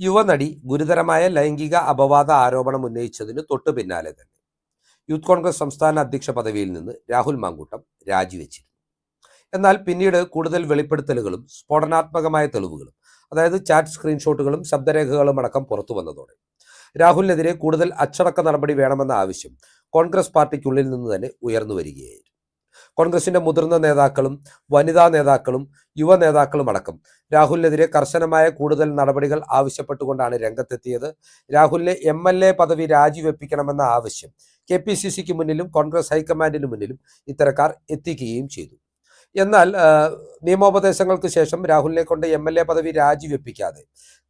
യുവനടി ഗുരുതരമായ ലൈംഗിക അപവാദ ആരോപണം ഉന്നയിച്ചതിന് തൊട്ടു പിന്നാലെ തന്നെ യൂത്ത് കോൺഗ്രസ് സംസ്ഥാന അധ്യക്ഷ പദവിയിൽ നിന്ന് രാഹുൽ മാങ്കൂട്ടം രാജിവെച്ചിരുന്നു. എന്നാൽ പിന്നീട് കൂടുതൽ വെളിപ്പെടുത്തലുകളും സ്ഫോടനാത്മകമായ തെളിവുകളും അതായത് ചാറ്റ് സ്ക്രീൻഷോട്ടുകളും ശബ്ദരേഖകളും അടക്കം പുറത്തു വന്നതോടെ രാഹുലിനെതിരെ കൂടുതൽ അച്ചടക്ക നടപടി വേണമെന്ന ആവശ്യം കോൺഗ്രസ് പാർട്ടിക്കുള്ളിൽ നിന്ന് തന്നെ ഉയർന്നു വരികയായിരുന്നു. കോൺഗ്രസിന്റെ മുതിർന്ന നേതാക്കളും വനിതാ നേതാക്കളും യുവ നേതാക്കളും അടക്കം. രാഹുലിനെതിരെ കർശനമായ കൂടുതൽ നടപടികൾ ആവശ്യപ്പെട്ടുകൊണ്ടാണ് രംഗത്തെത്തിയത്. രാഹുലിനെ എം എൽ എ പദവി രാജിവെപ്പിക്കണമെന്ന ആവശ്യം കെ പി സി സിക്ക് മുന്നിലും കോൺഗ്രസ് ഹൈക്കമാൻഡിന് മുന്നിലും ഇത്തരക്കാർ എത്തിക്കുകയും ചെയ്തു. എന്നാൽ നിയമോപദേശങ്ങൾക്ക് ശേഷം രാഹുലിനെ കൊണ്ട് എം എൽ എ പദവി രാജിവെപ്പിക്കാതെ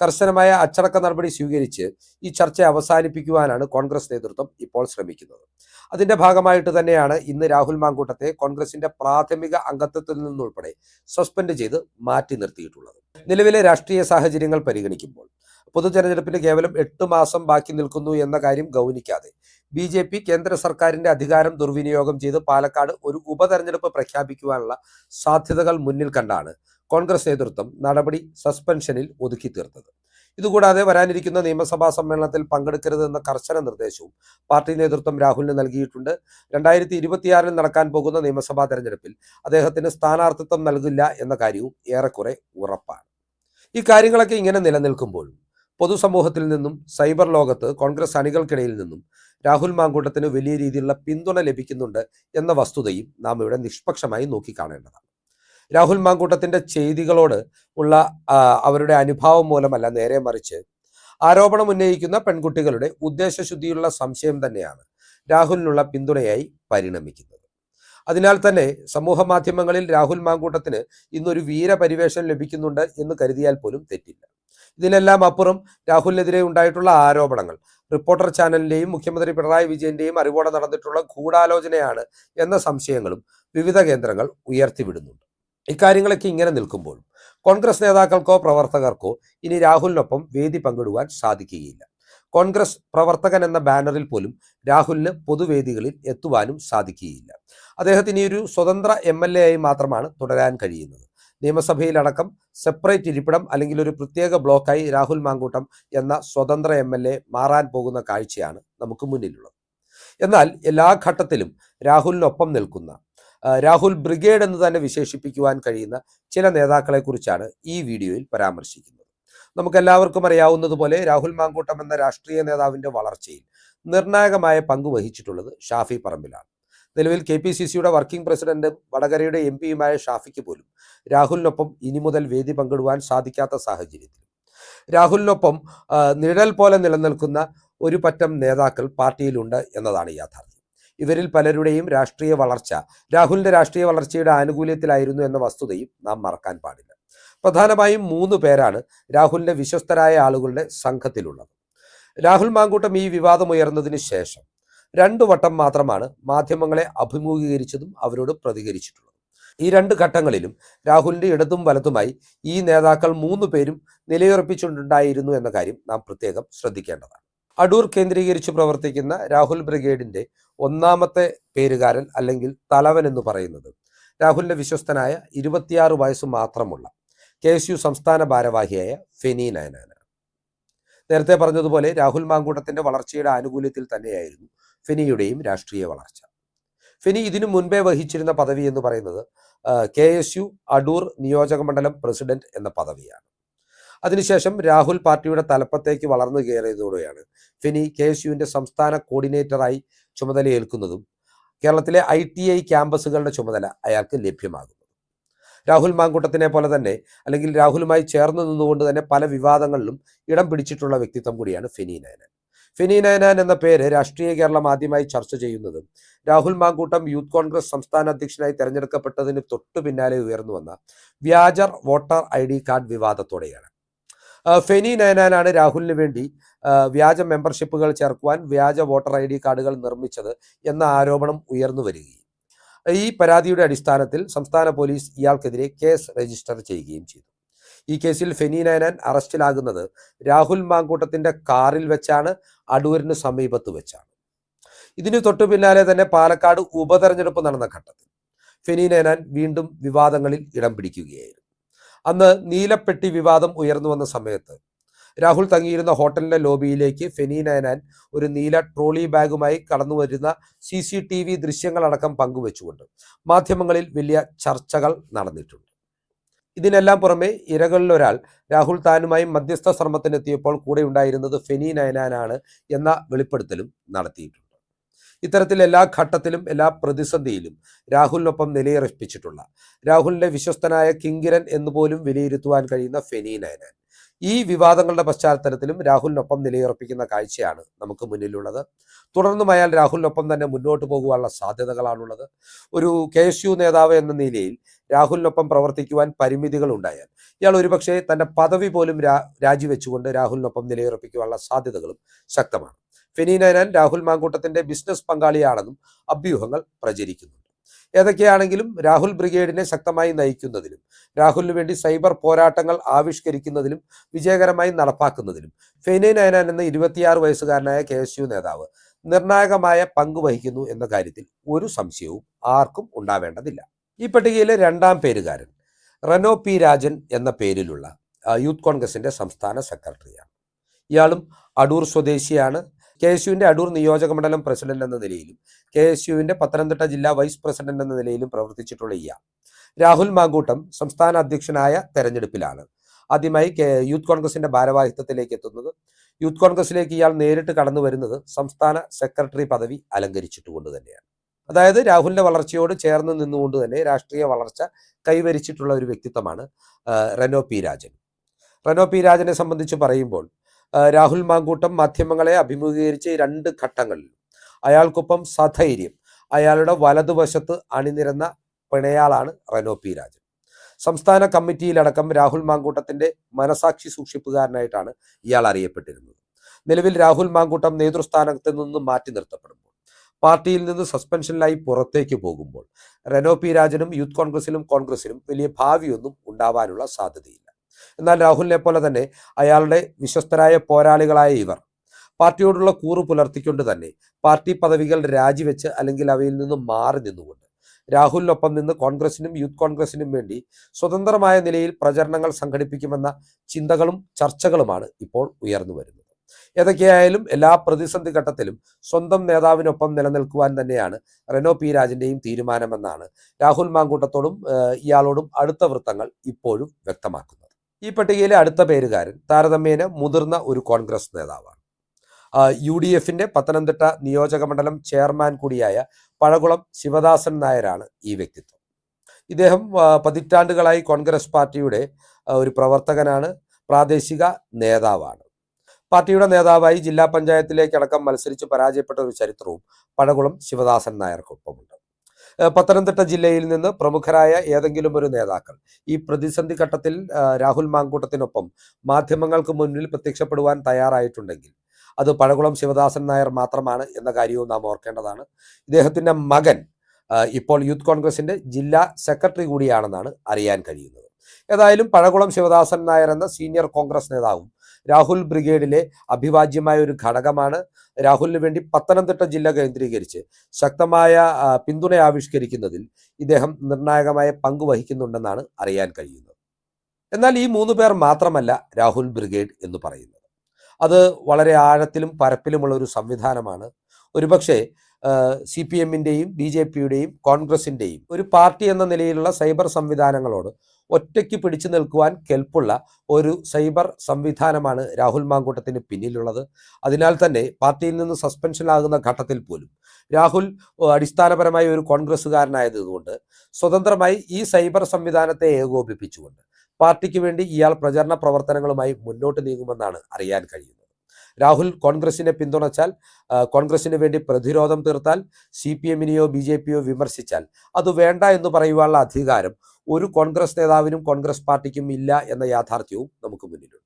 കർശനമായ അച്ചടക്ക നടപടി സ്വീകരിച്ച് ഈ ചർച്ച അവസാനിപ്പിക്കുവാനാണ് കോൺഗ്രസ് നേതൃത്വം ഇപ്പോൾ ശ്രമിക്കുന്നത്. അതിന്റെ ഭാഗമായിട്ട് തന്നെയാണ് ഇന്ന് രാഹുൽ മാങ്കൂട്ടത്തെ കോൺഗ്രസിന്റെ പ്രാഥമിക അംഗത്വത്തിൽ നിന്നുൾപ്പെടെ സസ്പെൻഡ് ചെയ്ത് മാറ്റി നിർത്തിയിട്ടുള്ളത്. നിലവിലെ രാഷ്ട്രീയ സാഹചര്യങ്ങൾ പരിഗണിക്കുമ്പോൾ പൊതു തെരഞ്ഞെടുപ്പിന് കേവലം എട്ട് മാസം ബാക്കി നിൽക്കുന്നു എന്ന കാര്യം ഗൗനിക്കാതെ ബി ജെ പി കേന്ദ്ര സർക്കാരിന്റെ അധികാരം ദുർവിനിയോഗം ചെയ്ത് പാലക്കാട് ഒരു ഉപതെരഞ്ഞെടുപ്പ് പ്രഖ്യാപിക്കുവാനുള്ള സാധ്യതകൾ മുന്നിൽ കണ്ടാണ് കോൺഗ്രസ് നേതൃത്വം നടപടി സസ്പെൻഷനിൽ ഒതുക്കി തീർത്തത്. ഇതുകൂടാതെ വരാനിരിക്കുന്ന നിയമസഭാ സമ്മേളനത്തിൽ പങ്കെടുക്കരുതെന്ന കർശന നിർദ്ദേശവും പാർട്ടി നേതൃത്വം രാഹുലിന് നൽകിയിട്ടുണ്ട്. രണ്ടായിരത്തി ഇരുപത്തിയാറിൽ നടക്കാൻ പോകുന്ന നിയമസഭാ തെരഞ്ഞെടുപ്പിൽ അദ്ദേഹത്തിന് സ്ഥാനാർത്ഥിത്വം നൽകില്ല എന്ന കാര്യവും ഏറെക്കുറെ ഉറപ്പാണ്. ഈ കാര്യങ്ങളൊക്കെ ഇങ്ങനെ നിലനിൽക്കുമ്പോഴും പൊതുസമൂഹത്തിൽ നിന്നും സൈബർ ലോകത്ത് കോൺഗ്രസ് അണികൾക്കിടയിൽ നിന്നും രാഹുൽ മാങ്കൂട്ടത്തിന് വലിയ രീതിയിലുള്ള പിന്തുണ ലഭിക്കുന്നുണ്ട് എന്ന വസ്തുതയും നാം ഇവിടെ നിഷ്പക്ഷമായി നോക്കിക്കാണേണ്ടതാണ്. രാഹുൽ മാങ്കൂട്ടത്തിന്റെ ചെയ്തികളോട് ഉള്ള അവരുടെ അനുഭാവം മൂലമല്ല നേരെ മറിച്ച് ആരോപണം ഉന്നയിക്കുന്ന പെൺകുട്ടികളുടെ ഉദ്ദേശശുദ്ധിയുള്ള സംശയം തന്നെയാണ് രാഹുലിനുള്ള പിന്തുണയായി പരിണമിക്കുന്നത്. അതിനാൽ തന്നെ സമൂഹ മാധ്യമങ്ങളിൽ രാഹുൽ മാങ്കൂട്ടത്തിന് ഇന്നൊരു വീരപരിവേഷം ലഭിക്കുന്നുണ്ട് എന്ന് കരുതിയാൽ പോലും തെറ്റില്ല. ഇതിനെല്ലാം അപ്പുറം രാഹുലിനെതിരെ ഉണ്ടായിട്ടുള്ള ആരോപണങ്ങൾ റിപ്പോർട്ടർ ചാനലിന്റെയും മുഖ്യമന്ത്രി പിണറായി വിജയന്റെയും അറിവോടെ നടന്നിട്ടുള്ള ഗൂഢാലോചനയാണ് എന്ന സംശയങ്ങളും വിവിധ കേന്ദ്രങ്ങൾ ഉയർത്തിവിടുന്നുണ്ട്. ഇക്കാര്യങ്ങളൊക്കെ ഇങ്ങനെ നിൽക്കുമ്പോൾ കോൺഗ്രസ് നേതാക്കൾക്കോ പ്രവർത്തകർക്കോ ഇനി രാഹുലിനൊപ്പം വേദി പങ്കിടുവാൻ സാധിക്കുകയില്ല. കോൺഗ്രസ് പ്രവർത്തകൻ എന്ന ബാനറിൽ പോലും രാഹുലിന് പൊതുവേദികളിൽ എത്തുവാനും സാധിക്കുകയില്ല. അദ്ദേഹത്തിന് ഒരു സ്വതന്ത്ര എം എൽ എ ആയി മാത്രമാണ് തുടരാൻ കഴിയുന്നത്. നിയമസഭയിലടക്കം സെപ്പറേറ്റ് ഇരിപ്പിടം അല്ലെങ്കിൽ ഒരു പ്രത്യേക ബ്ലോക്കായി രാഹുൽ മാങ്കൂട്ടം എന്ന സ്വതന്ത്ര എം എൽ എ മാറാൻ പോകുന്ന കാഴ്ചയാണ് നമുക്ക് മുന്നിലുള്ളത്. എന്നാൽ എല്ലാ ഘട്ടത്തിലും രാഹുലിനൊപ്പം നിൽക്കുന്ന രാഹുൽ ബ്രിഗേഡ് എന്ന് തന്നെ വിശേഷിപ്പിക്കുവാൻ കഴിയുന്ന ചില നേതാക്കളെ കുറിച്ചാണ് ഈ വീഡിയോയിൽ പരാമർശിക്കുന്നത്. നമുക്കെല്ലാവർക്കും അറിയാവുന്നതുപോലെ രാഹുൽ മാങ്കൂട്ടം എന്ന രാഷ്ട്രീയ നേതാവിന്റെ വളർച്ചയിൽ നിർണായകമായ പങ്ക് വഹിച്ചിട്ടുള്ളത് ഷാഫി പറമ്പിലാണ്. നിലവിൽ കെ പി സി സിയുടെ വർക്കിംഗ് പ്രസിഡന്റും വടകരയുടെ എം പിയുമായ ഷാഫിക്ക് പോലും രാഹുലിനൊപ്പം ഇനി മുതൽ വേദി പങ്കിടുവാൻ സാധിക്കാത്ത സാഹചര്യത്തിൽ രാഹുലിനൊപ്പം നിഴൽ പോലെ നിലനിൽക്കുന്ന ഒരു പറ്റം നേതാക്കൾ പാർട്ടിയിലുണ്ട് എന്നതാണ് യാഥാർത്ഥ്യം. ഇവരിൽ പലരുടെയും രാഷ്ട്രീയ വളർച്ച രാഹുലിന്റെ രാഷ്ട്രീയ വളർച്ചയുടെ ആനുകൂല്യത്തിലായിരുന്നു എന്ന വസ്തുതയും നാം മറക്കാൻ പാടില്ല. പ്രധാനമായും മൂന്ന് പേരാണ് രാഹുലിന്റെ വിശ്വസ്തരായ ആളുകളുടെ സംഘത്തിലുള്ളത്. രാഹുൽ മാങ്കൂട്ടം ഈ വിവാദം ഉയർന്നതിന് ശേഷം രണ്ടു വട്ടം മാത്രമാണ് മാധ്യമങ്ങളെ അഭിമുഖീകരിച്ചതും അവരോട് പ്രതികരിച്ചിട്ടുള്ളത്. ഈ രണ്ട് ഘട്ടങ്ങളിലും രാഹുലിന്റെ ഇടതും വലതുമായി ഈ നേതാക്കൾ മൂന്ന് പേരും നിലയുറപ്പിച്ചിട്ടുണ്ടായിരുന്നു എന്ന കാര്യം നാം പ്രത്യേകം ശ്രദ്ധിക്കേണ്ടതാണ്. അടൂർ കേന്ദ്രീകരിച്ച് പ്രവർത്തിക്കുന്ന രാഹുൽ ബ്രിഗേഡിന്റെ ഒന്നാമത്തെ പേരുകാരൻ അല്ലെങ്കിൽ തലവൻ എന്ന് പറയുന്നത്. രാഹുലിന്റെ വിശ്വസ്തനായ ഇരുപത്തിയാറ് വയസ്സ് മാത്രമുള്ള കെ എസ് യു സംസ്ഥാന ഭാരവാഹിയായ ഫെനി നയനാണ്. നേരത്തെ പറഞ്ഞതുപോലെ രാഹുൽ മാങ്കൂട്ടത്തിന്റെ വളർച്ചയുടെ ആനുകൂല്യത്തിൽ തന്നെയായിരുന്നു ഫെനിയുടെയും രാഷ്ട്രീയ വളർച്ച. ഫെനി ഇതിനു മുൻപേ വഹിച്ചിരുന്ന പദവി എന്ന് പറയുന്നത് കെ എസ് യു അടൂർ നിയോജക മണ്ഡലം പ്രസിഡന്റ് എന്ന പദവിയാണ്. അതിനുശേഷം രാഹുൽ പാർട്ടിയുടെ തലപ്പത്തേക്ക് വളർന്നു കയറിയതോടെയാണ് ഫിനി കെ എസ് യുവിന്റെ സംസ്ഥാന കോർഡിനേറ്ററായി ചുമതലയേൽക്കുന്നതും കേരളത്തിലെ ഐ ടി ഐ ക്യാമ്പസുകളുടെ ചുമതല അയാൾക്ക് ലഭ്യമാകുന്നു രാഹുൽ മാങ്കൂട്ടത്തിനെ പോലെ തന്നെ അല്ലെങ്കിൽ രാഹുലുമായി ചേർന്ന് നിന്നുകൊണ്ട് തന്നെ പല വിവാദങ്ങളിലും ഇടം പിടിച്ചിട്ടുള്ള വ്യക്തിത്വം കൂടിയാണ് ഫെനി നയനാൻ. ഫിനി നയനാൻ എന്ന പേര് രാഷ്ട്രീയ കേരളം ആദ്യമായി ചർച്ച ചെയ്യുന്നത് രാഹുൽ മാങ്കൂട്ടം യൂത്ത് കോൺഗ്രസ് സംസ്ഥാന അധ്യക്ഷനായി തെരഞ്ഞെടുക്കപ്പെട്ടതിന് തൊട്ടു പിന്നാലെ ഉയർന്നു വന്ന വ്യാജർ വോട്ടർ ഐ ഡി കാർഡ് വിവാദത്തോടെയാണ്. ഫെനി നയനാനാണ് രാഹുലിന് വേണ്ടി വ്യാജ മെമ്പർഷിപ്പുകൾ ചേർക്കുവാൻ വ്യാജ വോട്ടർ ഐ ഡി കാർഡുകൾ നിർമ്മിച്ചത് എന്ന ആരോപണം ഉയർന്നു വരികയും ഈ പരാതിയുടെ അടിസ്ഥാനത്തിൽ സംസ്ഥാന പോലീസ് ഇയാൾക്കെതിരെ കേസ് രജിസ്റ്റർ ചെയ്യുകയും ചെയ്തു. ഈ കേസിൽ ഫെനി നയനാൻ അറസ്റ്റിലാകുന്നത് രാഹുൽ മാങ്കൂട്ടത്തിന്റെ കാറിൽ വെച്ചാണ് അടൂരിന് സമീപത്ത് വെച്ചാണ്. ഇതിന് തൊട്ടു പിന്നാലെ തന്നെ പാലക്കാട് ഉപതെരഞ്ഞെടുപ്പ് നടന്ന ഘട്ടത്തിൽ ഫെനി നയനാൻ വീണ്ടും വിവാദങ്ങളിൽ ഇടം പിടിക്കുകയായിരുന്നു. അന്ന് നീലപ്പെട്ടി വിവാദം ഉയർന്നു വന്ന സമയത്ത്. രാഹുൽ തങ്ങിയിരുന്ന ഹോട്ടലിന്റെ ലോബിയിലേക്ക് ഫെനി നയനാൻ ഒരു നീല ട്രോളി ബാഗുമായി കടന്നു വരുന്ന സി സി ടി വി ദൃശ്യങ്ങളടക്കം പങ്കുവെച്ചുകൊണ്ട് മാധ്യമങ്ങളിൽ വലിയ ചർച്ചകൾ നടന്നിട്ടുണ്ട്. ഇതിനെല്ലാം പുറമെ ഇരകളിലൊരാൾ രാഹുൽ താനുമായി മധ്യസ്ഥ ശ്രമത്തിനെത്തിയപ്പോൾ കൂടെ ഉണ്ടായിരുന്നത് ഫെനി നയനാനാണ് എന്ന വെളിപ്പെടുത്തലും നടത്തിയിട്ടുണ്ട്. ഇത്തരത്തിൽ എല്ലാ ഘട്ടത്തിലും എല്ലാ പ്രതിസന്ധിയിലും രാഹുലിനൊപ്പം നിലയുറപ്പിച്ചിട്ടുള്ള രാഹുലിന്റെ വിശ്വസ്തനായ കിങ്കിരൻ എന്ന് പോലും വിലയിരുത്തുവാൻ കഴിയുന്ന ഫെനി നയനാൻ. ഈ വിവാദങ്ങളുടെ പശ്ചാത്തലത്തിലും രാഹുലിനൊപ്പം നിലയുറപ്പിക്കുന്ന കാഴ്ചയാണ് നമുക്ക് മുന്നിലുള്ളത്. തുടർന്നും അയാൾ രാഹുലിനൊപ്പം തന്നെ മുന്നോട്ട് പോകുവാനുള്ള സാധ്യതകളാണുള്ളത്. ഒരു കെ എസ് യു നേതാവ് എന്ന നിലയിൽ രാഹുലിനൊപ്പം പ്രവർത്തിക്കുവാൻ പരിമിതികൾ ഉണ്ടായാൽ ഇയാൾ ഒരുപക്ഷെ തന്റെ പദവി പോലും രാജിവെച്ചുകൊണ്ട് രാഹുലിനൊപ്പം നിലയുറപ്പിക്കുവാനുള്ള സാധ്യതകളും ശക്തമാണ്. ഫെനി നയനാൻ രാഹുൽ മാങ്കൂട്ടത്തിന്റെ ബിസിനസ് പങ്കാളിയാണെന്നും അഭ്യൂഹങ്ങൾ പ്രചരിക്കുന്നുണ്ട്. ഏതൊക്കെയാണെങ്കിലും രാഹുൽ ബ്രിഗേഡിനെ ശക്തമായി നയിക്കുന്നതിലും രാഹുലിനു വേണ്ടി സൈബർ പോരാട്ടങ്ങൾ ആവിഷ്കരിക്കുന്നതിലും വിജയകരമായി നടപ്പാക്കുന്നതിലും ഫെനി നയനാൻ എന്ന ഇരുപത്തിയാറ് വയസ്സുകാരനായ കെ എസ് യു നേതാവ് നിർണായകമായ പങ്ക് വഹിക്കുന്നു എന്ന കാര്യത്തിൽ ഒരു സംശയവും ആർക്കും ഉണ്ടാവേണ്ടതില്ല. ഈ പട്ടികയിലെ രണ്ടാം പേരുകാരൻ റനോ പി രാജൻ എന്ന പേരിലുള്ള യൂത്ത് കോൺഗ്രസിന്റെ സംസ്ഥാന സെക്രട്ടറിയാണ്. ഇയാളും അടൂർ സ്വദേശിയാണ്. കെ എസ് യുവിന്റെ അടൂർ നിയോജക മണ്ഡലം പ്രസിഡന്റ് എന്ന നിലയിലും കെ എസ് യുവിന്റെ പത്തനംതിട്ട ജില്ലാ വൈസ് പ്രസിഡന്റ് എന്ന നിലയിലും പ്രവർത്തിച്ചിട്ടുള്ള ഇയാൾ. രാഹുൽ മാങ്കൂട്ടം സംസ്ഥാന അധ്യക്ഷനായ തെരഞ്ഞെടുപ്പിലാണ്. ആദ്യമായി യൂത്ത് കോൺഗ്രസിന്റെ ഭാരവാഹിത്വത്തിലേക്ക് എത്തുന്നത്. യൂത്ത് കോൺഗ്രസിലേക്ക് ഇയാൾ നേരിട്ട് കടന്നു വരുന്നത് സംസ്ഥാന സെക്രട്ടറി പദവി അലങ്കരിച്ചിട്ടുകൊണ്ട് തന്നെയാണ്. അതായത് രാഹുലിന്റെ വളർച്ചയോട് ചേർന്ന് നിന്നുകൊണ്ട് തന്നെ രാഷ്ട്രീയ വളർച്ച കൈവരിച്ചിട്ടുള്ള ഒരു വ്യക്തിത്വമാണ് റെനോ പി രാജൻ. റെനോ പി രാജനെ സംബന്ധിച്ച് പറയുമ്പോൾ രാഹുൽ മാങ്കൂട്ടം മാധ്യമങ്ങളെ അഭിമുഖീകരിച്ച രണ്ട് ഘട്ടങ്ങളിൽ. അയാൾക്കൊപ്പം സധൈര്യം. അയാളുടെ വലതുവശത്ത് അണിനിരന്ന പിണയാളാണ് റെനോ പി രാജൻ. സംസ്ഥാന കമ്മിറ്റിയിലടക്കം രാഹുൽ മാങ്കൂട്ടത്തിന്റെ മനസാക്ഷി സൂക്ഷിപ്പുകാരനായിട്ടാണ് ഇയാൾ അറിയപ്പെട്ടിരുന്നത്. നിലവിൽ രാഹുൽ മാങ്കൂട്ടം നേതൃസ്ഥാനത്ത് നിന്നും മാറ്റി നിർത്തപ്പെടുമ്പോൾ പാർട്ടിയിൽ നിന്ന് സസ്പെൻഷനിലായി പുറത്തേക്ക് പോകുമ്പോൾ റെനോ പി രാജനും യൂത്ത് കോൺഗ്രസിലും കോൺഗ്രസിലും വലിയ ഭാവിയൊന്നും ഉണ്ടാവാനുള്ള സാധ്യതയില്ല. എന്നാൽ രാഹുലിനെ പോലെ തന്നെ അയാളുടെ വിശ്വസ്തരായ പോരാളികളായ ഇവർ. പാർട്ടിയോടുള്ള കൂറ് പുലർത്തിക്കൊണ്ട് തന്നെ പാർട്ടി പദവികൾ രാജിവെച്ച് അല്ലെങ്കിൽ അവയിൽ നിന്ന് മാറി നിന്നുകൊണ്ട് രാഹുലിനൊപ്പം നിന്ന് കോൺഗ്രസിനും യൂത്ത് കോൺഗ്രസിനും വേണ്ടി സ്വതന്ത്രമായ നിലയിൽ പ്രചരണങ്ങൾ സംഘടിപ്പിക്കുമെന്ന ചിന്തകളും ചർച്ചകളുമാണ് ഇപ്പോൾ ഉയർന്നു വരുന്നത്. ഏതൊക്കെയായാലും എല്ലാ പ്രതിസന്ധി ഘട്ടത്തിലും സ്വന്തം നേതാവിനൊപ്പം നിലനിൽക്കുവാൻ തന്നെയാണ് റെനോ പി രാജിന്റെയും തീരുമാനമെന്നാണ് രാഹുൽ മാങ്കൂട്ടത്തോടും ഇയാളോടും അടുത്ത വൃത്തങ്ങൾ ഇപ്പോഴും വ്യക്തമാക്കുന്നത്. ഈ പട്ടികയിലെ അടുത്ത പേരുകാരൻ താരതമ്യേന മുതിർന്ന ഒരു കോൺഗ്രസ് നേതാവാണ്. യു ഡി എഫിന്റെ പത്തനംതിട്ട നിയോജക മണ്ഡലം ചെയർമാൻ കൂടിയായ പഴകുളം ശിവദാസൻ നായരാണ് ഈ വ്യക്തിത്വം. ഇദ്ദേഹം പതിറ്റാണ്ടുകളായി കോൺഗ്രസ് പാർട്ടിയുടെ ഒരു പ്രവർത്തകനാണ് പ്രാദേശിക നേതാവാണ്. പാർട്ടിയുടെ നേതാവായി ജില്ലാ പഞ്ചായത്തിലേക്കടക്കം മത്സരിച്ച് പരാജയപ്പെട്ട ഒരു ചരിത്രവും പഴകുളം ശിവദാസൻ നായർക്കൊപ്പമുണ്ട്. പത്തനംതിട്ട ജില്ലയിൽ നിന്ന് പ്രമുഖരായ ഏതെങ്കിലും ഒരു നേതാക്കൾ ഈ പ്രതിസന്ധി ഘട്ടത്തിൽ രാഹുൽ മാങ്കൂട്ടത്തിനൊപ്പം മാധ്യമങ്ങൾക്ക് മുന്നിൽ പ്രത്യക്ഷപ്പെടുവാൻ തയ്യാറായിട്ടുണ്ടെങ്കിൽ അത് പഴകുളം ശിവദാസൻ നായർ മാത്രമാണ് എന്ന കാര്യവും നാം ഓർക്കേണ്ടതാണ്. ഇദ്ദേഹത്തിന്റെ മകൻ ഇപ്പോൾ യൂത്ത് കോൺഗ്രസിന്റെ ജില്ലാ സെക്രട്ടറി കൂടിയാണെന്നാണ് അറിയാൻ കഴിയുന്നത്. ഏതായാലും പഴകുളം ശിവദാസൻ നായർ എന്ന സീനിയർ കോൺഗ്രസ് നേതാവും രാഹുൽ ബ്രിഗേഡിലെ അഭിവാജ്യമായ ഒരു ഘടകമാണ്. രാഹുലിന് വേണ്ടി പത്തനംതിട്ട ജില്ല കേന്ദ്രീകരിച്ച് ശക്തമായ പിന്തുണ ആവിഷ്കരിക്കുന്നതിൽ ഇദ്ദേഹം നിർണായകമായ പങ്ക് വഹിക്കുന്നുണ്ടെന്നാണ് അറിയാൻ കഴിയുന്നത്. എന്നാൽ ഈ മൂന്ന് പേർ മാത്രമല്ല രാഹുൽ ബ്രിഗേഡ് എന്ന് പറയുന്നത്. അത് വളരെ ആഴത്തിലും പരപ്പിലുമുള്ള ഒരു സംവിധാനമാണ്. ഒരുപക്ഷെ സി പി എമ്മിന്റെയും ബി ജെ പിയുടെയും കോൺഗ്രസിന്റെയും ഒരു പാർട്ടി എന്ന നിലയിലുള്ള സൈബർ സംവിധാനങ്ങളോട് ഒറ്റയ്ക്ക് പിടിച്ചു നിൽക്കുവാൻ കെൽപ്പുള്ള ഒരു സൈബർ സംവിധാനമാണ് രാഹുൽ മാങ്കൂട്ടത്തിന് പിന്നിലുള്ളത്. അതിനാൽ തന്നെ പാർട്ടിയിൽ നിന്ന് സസ്പെൻഷനാകുന്ന ഘട്ടത്തിൽ പോലും രാഹുൽ അടിസ്ഥാനപരമായി ഒരു കോൺഗ്രസ്സുകാരനായതുകൊണ്ട് സ്വതന്ത്രമായി ഈ സൈബർ സംവിധാനത്തെ ഏകോപിപ്പിച്ചുകൊണ്ട് പാർട്ടിക്ക് വേണ്ടി ഇയാൾ പ്രചരണ പ്രവർത്തനങ്ങളുമായി മുന്നോട്ട് നീങ്ങുമെന്നാണ് അറിയാൻ കഴിയുന്നത്. രാഹുൽ കോൺഗ്രസിനെ പിന്തുണച്ചാൽ കോൺഗ്രസിന് വേണ്ടി പ്രതിരോധം തീർത്താൽ സി പി എമ്മിനെയോ ബി ജെ പിയോ വിമർശിച്ചാൽ അത് വേണ്ട എന്ന് പറയുവാനുള്ള അധികാരം ഒരു കോൺഗ്രസ് നേതാവിനും കോൺഗ്രസ് പാർട്ടിക്കും ഇല്ല എന്ന യാഥാർത്ഥ്യവും നമുക്ക് മുന്നിലുണ്ട്.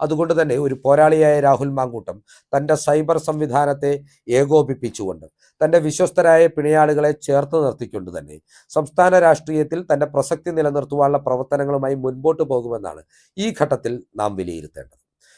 അതുകൊണ്ട് തന്നെ ഒരു പോരാളിയായ രാഹുൽ മാങ്കൂട്ടം തന്റെ സൈബർ സംവിധാനത്തെ ഏകോപിപ്പിച്ചുകൊണ്ട് തന്റെ വിശ്വസ്തരായ പിണയാളുകളെ ചേർത്ത് നിർത്തിക്കൊണ്ട് തന്നെ സംസ്ഥാന രാഷ്ട്രീയത്തിൽ തന്റെ പ്രസക്തി നിലനിർത്തുവാനുള്ള പ്രവർത്തനങ്ങളുമായി മുൻപോട്ട് പോകുമെന്നാണ് ഈ ഘട്ടത്തിൽ നാം വിലയിരുത്തേണ്ടത്.